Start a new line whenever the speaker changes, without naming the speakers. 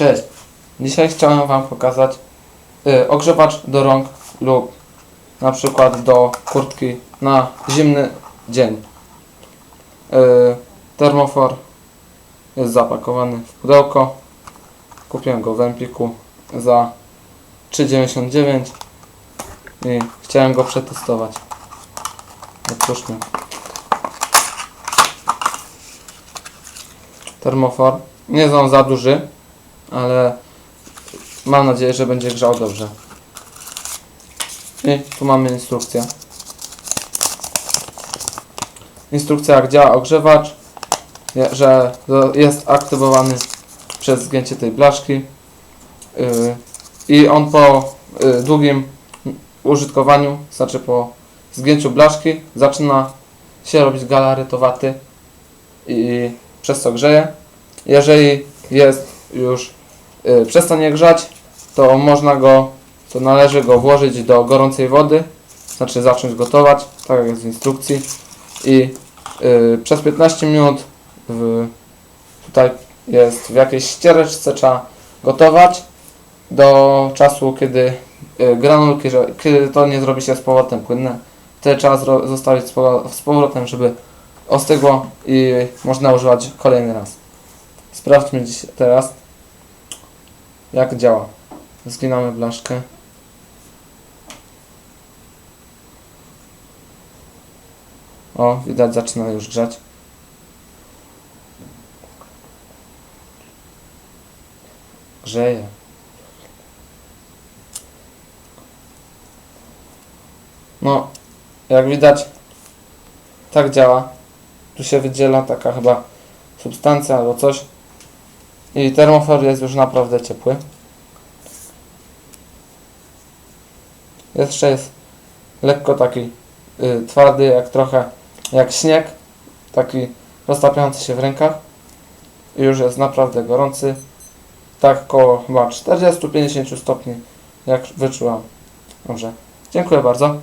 Cześć. Dzisiaj chciałem Wam pokazać y, ogrzewacz do rąk lub na przykład do kurtki na zimny dzień. Y, termofor jest zapakowany w pudełko. Kupiłem go w Empiku za 3,99 i chciałem go przetestować. Otwórzmy. Termofor. Nie jest on za duży, ale mam nadzieję, że będzie grzał dobrze. I tu mamy instrukcję. Instrukcja jak działa ogrzewacz, że jest aktywowany przez zgięcie tej blaszki yy, i on po yy, długim użytkowaniu, znaczy po zgięciu blaszki zaczyna się robić galarytowaty i przez co grzeje. Jeżeli jest już y, przestanie grzać, to można go, to należy go włożyć do gorącej wody, znaczy zacząć gotować, tak jak jest w instrukcji. I y, przez 15 minut w, tutaj jest w jakiejś ściereczce trzeba gotować. Do czasu, kiedy y, granulki, że, kiedy to nie zrobi się z powrotem płynne, wtedy trzeba zostawić z powrotem, żeby ostygło i można używać kolejny raz. Sprawdźmy dziś teraz, jak działa. Zginamy blaszkę. O, widać, zaczyna już grzać. Grzeje. No, jak widać, tak działa. Tu się wydziela taka chyba substancja albo coś. I termofor jest już naprawdę ciepły. Jeszcze jest lekko taki y, twardy, jak trochę jak śnieg. Taki roztapiający się w rękach. I już jest naprawdę gorący. Tak koło chyba 40-50 stopni, jak wyczułam. Dobrze. Dziękuję bardzo.